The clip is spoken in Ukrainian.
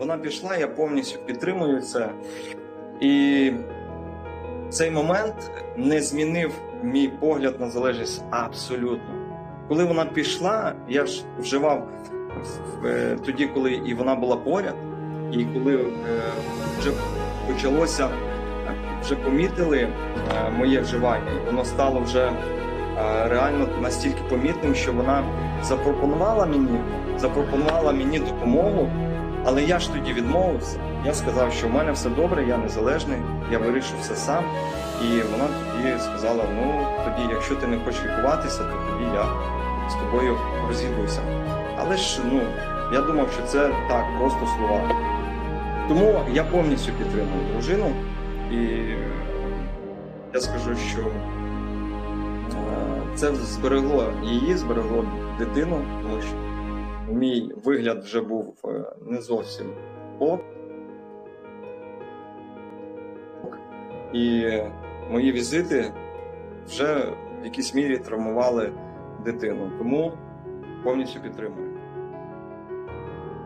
вона пішла, я повністю підтримую це. І цей момент не змінив мій погляд на залежність абсолютно. Коли вона пішла, я ж вживав е, тоді, коли і вона була поряд, і коли е, вже почалося, вже помітили е, моє вживання, воно стало вже реально настільки помітним, що вона запропонувала мені, запропонувала мені допомогу, але я ж тоді відмовився. Я сказав, що в мене все добре, я незалежний, я вирішив все сам. І вона тоді сказала: ну тоді, якщо ти не хочеш лікуватися, то тоді я з тобою розійдуся. Але ж ну я думав, що це так, просто слова. Тому я повністю підтримую дружину, і я скажу, що е, це зберегло її, зберегло дитину, тому що мій вигляд вже був е, не зовсім ок. І мої візити вже в якійсь мірі травмували дитину. Тому повністю підтримую.